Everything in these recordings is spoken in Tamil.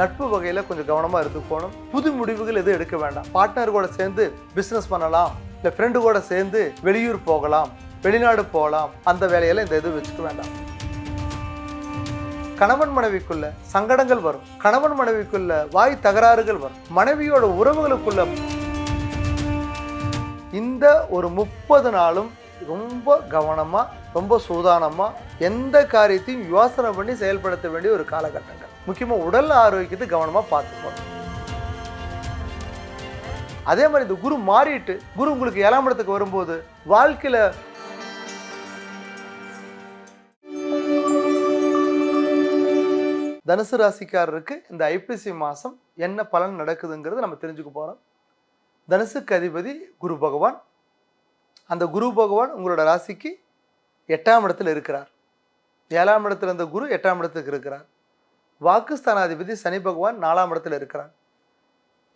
நட்பு வகையில் கொஞ்சம் கவனமாக இருந்துக்கணும் புது முடிவுகள் எதுவும் எடுக்க வேண்டாம். பார்ட்னர் கூட சேர்ந்து பிஸ்னஸ் பண்ணலாம். இல்லை ஃப்ரெண்டு கூட சேர்ந்து வெளியூர் போகலாம். வெளிநாடு போகலாம். அந்த வேலையெல்லாம் இந்த இது வச்சுக்க வேண்டாம். கணவன் மனைவிக்குள்ள சங்கடங்கள் வரும். கணவன் மனைவிக்குள்ள வாய் தகராறுகள் வரும். மனைவியோட உறவுகளுக்குள்ள இந்த ஒரு முப்பது நாளும் ரொம்ப கவனமாக ரொம்ப சூதானமாக எந்த காரியத்தையும் யோசனை பண்ணி செயல்படுத்த வேண்டிய ஒரு காலகட்டங்கள். முக்கியமாக உடல் ஆரோக்கியத்தை கவனமாக பார்த்துக்கணும். அதே மாதிரி இந்த குரு மாறிட்டு குரு உங்களுக்கு ஏழாம் இடத்துக்கு வரும்போது வாழ்க்கையில் தனுசு ராசிக்காரருக்கு இந்த ஐப்பசி மாதம் என்ன பலன் நடக்குதுங்கிறத நம்ம தெரிஞ்சுக்க போகிறோம் தனுசுக்கு அதிபதி குரு பகவான். அந்த குரு பகவான் உங்களோட ராசிக்கு எட்டாம் இடத்துல இருக்கிறார். ஏழாம் இடத்துல இருந்த குரு எட்டாம் இடத்துக்கு இருக்கிறார். வாக்குஸ்தானாதிபதி சனி பகவான் நாலாம் இடத்துல இருக்கிறார்.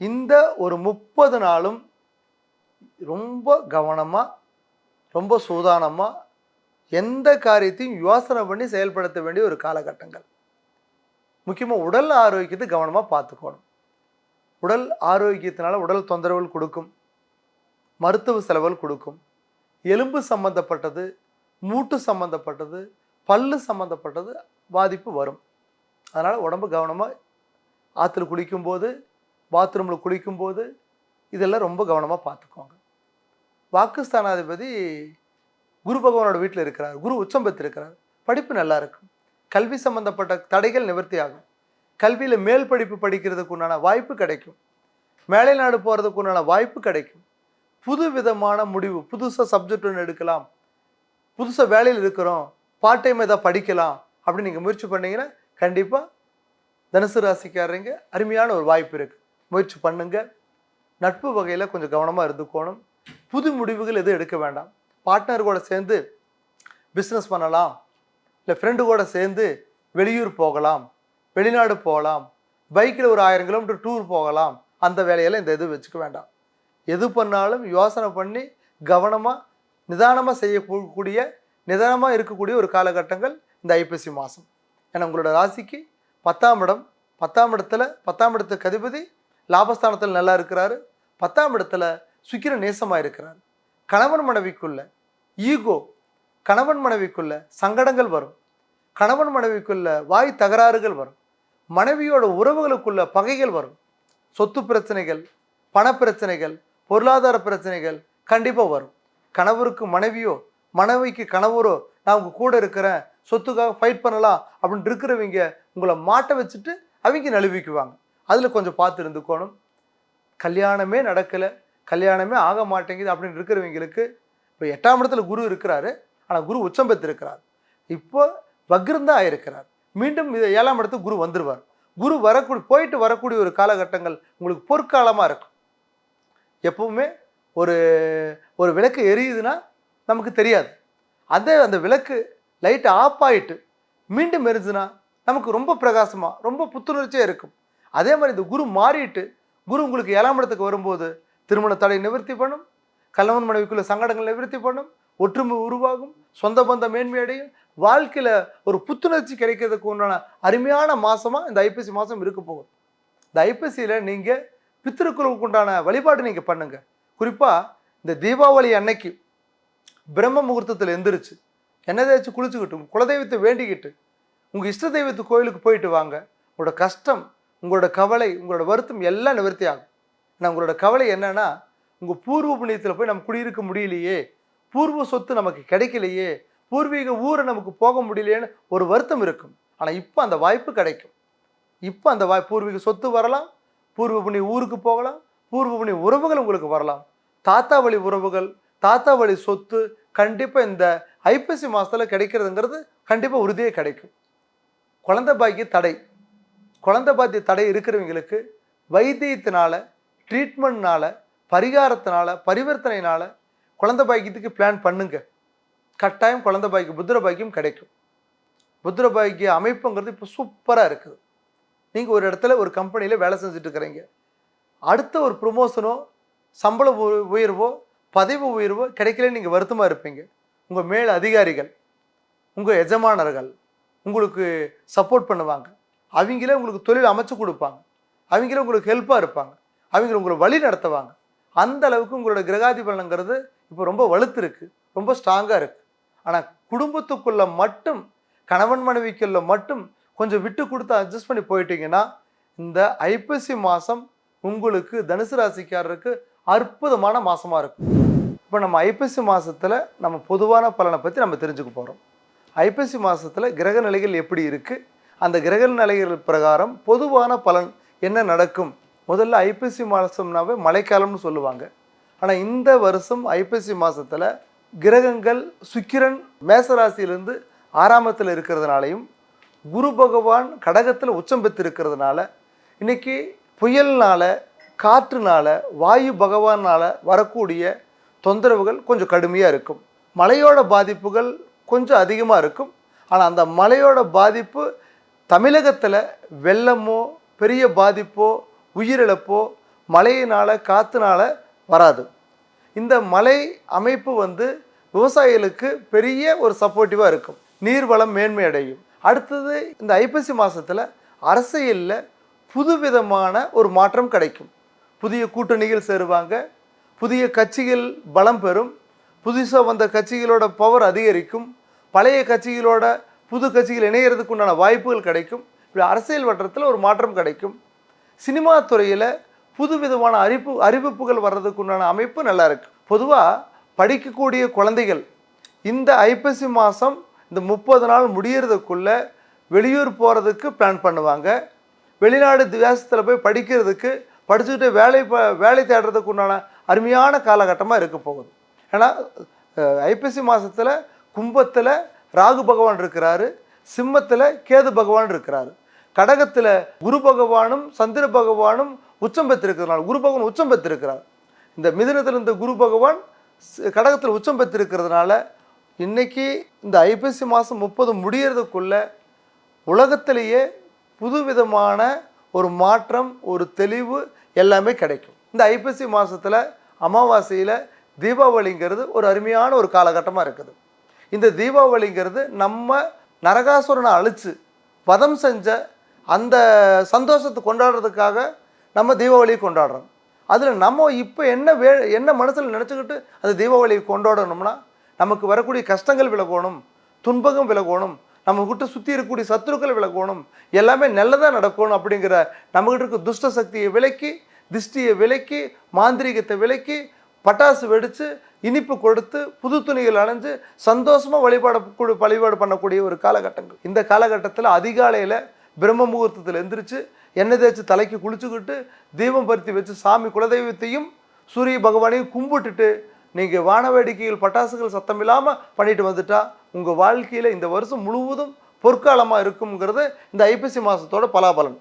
இந்த ஒரு முப்பது நாளும் ரொம்ப கவனமாக ரொம்ப சூதானமாக எந்த காரியத்தையும் யோசனை பண்ணி செயல்படுத்த வேண்டிய ஒரு காலகட்டங்கள். முக்கியமாக உடல் ஆரோக்கியத்தை கவனமாக பார்த்துக்கணும். உடல் ஆரோக்கியத்தினால உடல் தொந்தரவுகள் கொடுக்கும். மருத்துவ செலவுகள் கொடுக்கும். எலும்பு சம்பந்தப்பட்டது மூட்டு சம்பந்தப்பட்டது பல்லு சம்பந்தப்பட்டது பாதிப்பு வரும். அதனால் உடம்பு கவனமாக ஆற்றுல குளிக்கும்போது பாத்ரூமில் குளிக்கும்போது இதெல்லாம் ரொம்ப கவனமாக பார்த்துக்கோங்க. வாக்குஸ்தானாதிபதி குரு பகவானோட வீட்டில் இருக்கிறார். குரு உச்சம் பெற்றிருக்கிறார் படிப்பு நல்லா இருக்கும் கல்வி சம்பந்தப்பட்ட தடைகள் நிவர்த்தி ஆகும். கல்வியில் மேல் படிப்பு படிக்கிறதுக்கு உண்டான வாய்ப்பு கிடைக்கும். மேலை நாடு போகிறதுக்கு உண்டான வாய்ப்பு கிடைக்கும். புது விதமான முடிவு புதுசாக சப்ஜெக்ட் ஒன்று எடுக்கலாம். புதுசாக வேலையில் இருக்கிறோம். பார்ட் டைம் எதாவது படிக்கலாம். அப்படின்னு நீங்கள் முயற்சி பண்ணீங்கன்னா கண்டிப்பாக தனுசு ராசிக்காரங்க அருமையான ஒரு வாய்ப்பு இருக்குது முயற்சி பண்ணுங்க. நட்பு வகையில் கொஞ்சம் கவனமாக இருந்துக்கோணும். புது முடிவுகள் எதுவும் எடுக்க வேண்டாம். பார்ட்னர் கூட சேர்ந்து பிஸ்னஸ் பண்ணலாம். இல்லை ஃப்ரெண்டு கூட சேர்ந்து வெளியூர் போகலாம். வெளிநாடு போகலாம். பைக்கில் ஒரு ஆயிரம் கிலோமீட்டர் டூர் போகலாம். அந்த வேலையெல்லாம் இந்த இது வச்சுக்க வேண்டாம். எது பண்ணாலும் யோசனை பண்ணி கவனமாக நிதானமாக செய்யக்கூடிய நிதானமாக இருக்கக்கூடிய ஒரு காலகட்டங்கள் இந்த ஐப்பசி மாதம் ஏன்னா உங்களோட ராசிக்கு பத்தாம் இடம் பத்தாம் இடத்துல பத்தாம் இடத்துக்கு அதிபதி லாபஸ்தானத்தில் நல்லா இருக்கிறாரு. பத்தாம் இடத்துல சுக்கிர நேசமாக இருக்கிறார். கணவன் மனைவிக்குள்ள ஈகோ கணவன் மனைவிக்குள்ள சங்கடங்கள் வரும். கணவன் மனைவிக்குள்ள வாய் தகராறுகள் வரும். மனைவியோட உறவுகளுக்குள்ள பகைகள் வரும். சொத்து பிரச்சனைகள் பண பிரச்சனைகள் பொருளாதார பிரச்சனைகள் கண்டிப்பாக வரும். கணவருக்கு மனைவியோ மனைவிக்கு கணவரோ நான் உங்கள் கூட இருக்கிறேன் சொத்துக்காக ஃபைட் பண்ணலாம் அப்படின்னு இருக்கிறவங்க உங்களை மாட்ட வச்சுட்டு அவங்க நழுவிக்குவாங்க. அதில் கொஞ்சம் பார்த்து இருந்துக்கணும். கல்யாணமே நடக்கலை கல்யாணமே ஆக மாட்டேங்குது அப்படின்னு இருக்கிறவங்களுக்கு இப்போ எட்டாம் இடத்துல குரு இருக்கிறாரு ஆனால் குரு உச்சம் பெற்றிருக்கிறார். இப்போ வக்ரந்தா ஆயிருக்கிறார் மீண்டும் இது ஏழாம் இடத்துக்கு குரு வந்துடுவார் குரு வரக்கூடிய போயிட்டு வரக்கூடிய ஒரு காலகட்டங்கள் உங்களுக்கு பொற்காலமாக இருக்கும். எப்பவுமே ஒரு ஒரு விளக்கு எரியுதுன்னா நமக்கு தெரியாது. அதே அந்த விளக்கு லைட்டு ஆஃப் ஆகிட்டு மீண்டும் எரிஞ்சுன்னா நமக்கு ரொம்ப பிரகாசமாக ரொம்ப புத்துணர்ச்சியாக இருக்கும். அதே மாதிரி இந்த குரு மாறிட்டு குரு உங்களுக்கு ஏழாம் இடத்துக்கு வரும்போது திருமண தடை நிவர்த்தி பண்ணும் கணவன் மனைவிக்குள்ள சங்கடங்கள் நிவர்த்தி பண்ணும் ஒற்றுமை உருவாகும் சொந்த பந்த மேன்மையடையும் வாழ்க்கையில் ஒரு புத்துணர்ச்சி கிடைக்கிறதுக்கு உண்டான அருமையான மாதமாக இந்த ஐப்பசி மாதம் இருக்க போகும் இந்த ஐப்பசியில் நீங்கள் பித்திருக்குறவுக்கு உண்டான வழிபாடு நீங்கள் பண்ணுங்கள் குறிப்பாக இந்த தீபாவளி அன்னைக்கு பிரம்ம முகூர்த்தத்தில் எந்திரிச்சு என்னதாச்சும் குளிச்சுக்கிட்டு உங்கள் குலதெய்வத்தை வேண்டிக்கிட்டு உங்கள் இஷ்ட தெய்வத்து கோயிலுக்கு போயிட்டு வாங்க. உங்களோட கஷ்டம் உங்களோட கவலை உங்களோட வருத்தம் எல்லாம் நிவர்த்தி ஆகும். ஆனால் உங்களோட கவலை என்னென்னா உங்கள் பூர்வ புண்ணியத்தில் போய் நம்ம குடியிருக்க முடியலையே. பூர்வ சொத்து நமக்கு கிடைக்கலையே. பூர்வீக ஊரை நமக்கு போக முடியலையேன்னு ஒரு வருத்தம் இருக்கும். ஆனால் இப்போ அந்த வாய்ப்பு கிடைக்கும். இப்போ அந்த வாய் பூர்வீக சொத்து வரலாம் பூர்வ புண்ணிய ஊருக்கு போகலாம் பூர்வ புண்ணிய உறவுகள் உங்களுக்கு வரலாம். தாத்தா வழி உறவுகள் தாத்தா வழி சொத்து கண்டிப்பாக இந்த ஐப்பசி மாதத்தில் கிடைக்கிறதுங்கிறது கண்டிப்பாக உறுதியே கிடைக்கும். குழந்த பாக்கிய தடை. குழந்த பாக்கிய தடை இருக்கிறவங்களுக்கு வைத்தியத்தினால ட்ரீட்மெண்ட்னால பரிகாரத்தினால பரிவர்த்தனைனால் குழந்த பாக்கியத்துக்கு பிளான் பண்ணுங்க. கட்டாயம் குழந்த பாக்கியம் புத்திர பாக்கியம் கிடைக்கும். புத்திர பாக்கிய அமைப்புங்கிறது இப்போ சூப்பராக இருக்குது. நீங்கள் ஒரு இடத்துல ஒரு கம்பெனியில் வேலை செஞ்சுட்டு இருக்கிறீங்க. அடுத்த ஒரு ப்ரொமோஷனோ சம்பள உ- உயர்வோ பதவி உயர்வு கிடைக்கல நீங்கள் வருத்தமாக இருப்பீங்க. உங்கள் மேல் அதிகாரிகள் உங்கள் எஜமானர்கள் உங்களுக்கு சப்போர்ட் பண்ணுவாங்க. அவங்களே உங்களுக்கு தொழில் அமைச்சு கொடுப்பாங்க. அவங்களே உங்களுக்கு ஹெல்ப்பாக இருப்பாங்க. அவங்க உங்களை வழி நடத்துவாங்க. அந்த அளவுக்கு உங்களோட கிரகாதிபலனுங்கிறது இப்போ ரொம்ப வலுத்திருக்கு ரொம்ப ஸ்ட்ராங்காக இருக்குது ஆனால் குடும்பத்துக்குள்ள மட்டும் கணவன் மனைவிக்குள்ள மட்டும் கொஞ்சம் விட்டு கொடுத்து அட்ஜஸ்ட் பண்ணி போயிட்டீங்கன்னா இந்த ஐப்பசி மாதம் உங்களுக்கு தனுசு ராசிக்காரருக்கு அற்புதமான மாதமாக இருக்கும் இப்போ நம்ம ஐப்பசி மாதத்தில் நம்ம பொதுவான பலனை பற்றி நம்ம தெரிஞ்சுக்க போகிறோம் ஐப்பசி மாதத்தில் கிரக நிலைகள் எப்படி இருக்குது அந்த கிரக நிலைகள் பிரகாரம் பொதுவான பலன் என்ன நடக்கும்? முதல்ல ஐப்பசி மாதம்னாவே மழைக்காலம்னு சொல்லுவாங்க. ஆனால் இந்த வருஷம் ஐப்பசி மாதத்தில் கிரகங்கள் சுக்கிரன் மேசராசியிலிருந்து ஆறாமத்தில் இருக்கிறதுனாலையும் குரு பகவான் கடகத்தில் உச்சம் பெற்று இருக்கிறதுனால இன்றைக்கி புயல்னால காற்றுனால வாயு பகவானால் வரக்கூடிய தொந்தரவுகள் கொஞ்சம் கடுமையாக இருக்கும். மழையோட பாதிப்புகள் கொஞ்சம் அதிகமாக இருக்கும். ஆனால் அந்த மழையோட பாதிப்பு தமிழகத்தில் வெள்ளமோ பெரிய பாதிப்போ உயிரிழப்போ மழையினால் காற்றுனால் வராது. இந்த மலை அமைப்பு வந்து விவசாயிகளுக்கு பெரிய ஒரு சப்போர்ட்டிவாக இருக்கும். நீர்வளம் மேன்மை அடையும் அடுத்தது இந்த ஐப்பசி மாதத்தில் அரசியலில் புதுவிதமான ஒரு மாற்றம் கிடைக்கும். புதிய கூட்டணிகள் சேருவாங்க. புதிய கட்சிகள் பலம் பெறும். புதுசாக வந்த கட்சிகளோட பவர் அதிகரிக்கும். பழைய கட்சிகளோட புது கட்சிகள் இணையிறதுக்கு உண்டான வாய்ப்புகள் கிடைக்கும். இப்படி அரசியல் வட்டத்தில் ஒரு மாற்றம் கிடைக்கும். சினிமா துறையில் புதுவிதமான அறிப்பு அறிவிப்புகள் வர்றதுக்கு உண்டான அமைப்பு நல்லா இருக்கு. பொதுவாக படிக்கக்கூடிய குழந்தைகள் இந்த ஐப்பசி மாதம் இந்த முப்பது நாள் முடியறதுக்குள்ள வெளியூர் போகிறதுக்கு பிளான் பண்ணுவாங்க. வெளிநாடு தேசத்தில் போய் படிக்கிறதுக்கு படிச்சுக்கிட்டு வேலை ப- வேலை தேடுறதுக்கு உண்டான அருமையான காலகட்டமாக இருக்க போகுது. ஏன்னா ஐப்பசி மாதத்தில் கும்பத்தில் ராகு பகவான் இருக்கிறாரு சிம்மத்தில் கேது பகவான் இருக்கிறாரு. கடகத்தில் குரு பகவானும் சந்திர பகவானும் உச்சம் பெற்றிருக்கிறதுனால குரு பகவான் உச்சம் பெற்றிருக்கிறார். இந்த மிதுனத்தில் இந்த குரு பகவான் கடகத்தில் உச்சம் பெற்றிருக்கிறதுனால இன்னைக்கு இந்த ஐப்பசி மாதம் முப்பது முடியறதுக்குள்ள உலகத்திலேயே புதுவிதமான ஒரு மாற்றம் ஒரு தெளிவு எல்லாமே கிடைக்கும். இந்த ஐப்பசி மாதத்தில் அமாவாசையில் தீபாவளிங்கிறது ஒரு அருமையான ஒரு காலகட்டமாக இருக்குது. இந்த தீபாவளிங்கிறது நம்ம நரகாசுரனை அழித்து வதம் செஞ்ச அந்த சந்தோஷத்தை கொண்டாடுறதுக்காக நம்ம தீபாவளியை கொண்டாடுறோம். அதில் நம்ம இப்போ என்ன வே என்ன மனசில் நினச்சிக்கிட்டு அந்த தீபாவளியை கொண்டாடணும்னா நமக்கு வரக்கூடிய கஷ்டங்கள் விலகணும் துன்பகம் விலகணும் நம்ம கிட்ட சுற்றி இருக்கக்கூடிய சத்துருக்கள் விலகணும் எல்லாமே நல்லதாக நடக்கணும் அப்படிங்கிற நம்மகிட்ட இருக்க துஷ்ட சக்தியை விலக்கி திஷ்டியை விலக்கி மாந்திரீகத்தை விலக்கி பட்டாசு வெடித்து இனிப்பு கொடுத்து புது துணிகள் அணைஞ்சு சந்தோஷமாக வழிபாடு வழிபாடு பண்ணக்கூடிய ஒரு காலகட்டங்கள். இந்த காலகட்டத்தில் அதிகாலையில் பிரம்ம முகூர்த்தத்தில் எந்திரிச்சு எண்ணெய் தேய்ச்சி தலைக்கு குளிச்சுக்கிட்டு தீபம் பருத்தி வச்சு சாமி குலதெய்வத்தையும் சூரிய பகவானையும் கும்பிட்டுட்டு நீங்கள் வான வேடிக்கைகள் பட்டாசுகள் சத்தம் இல்லாமல் பண்ணிட்டு வந்துட்டா உங்கள் வாழ்க்கையில் இந்த வருஷம் முழுவதும் பொற்காலமாக இருக்குங்கிறது இந்த ஐப்பசி மாதத்தோட பலாபலன்.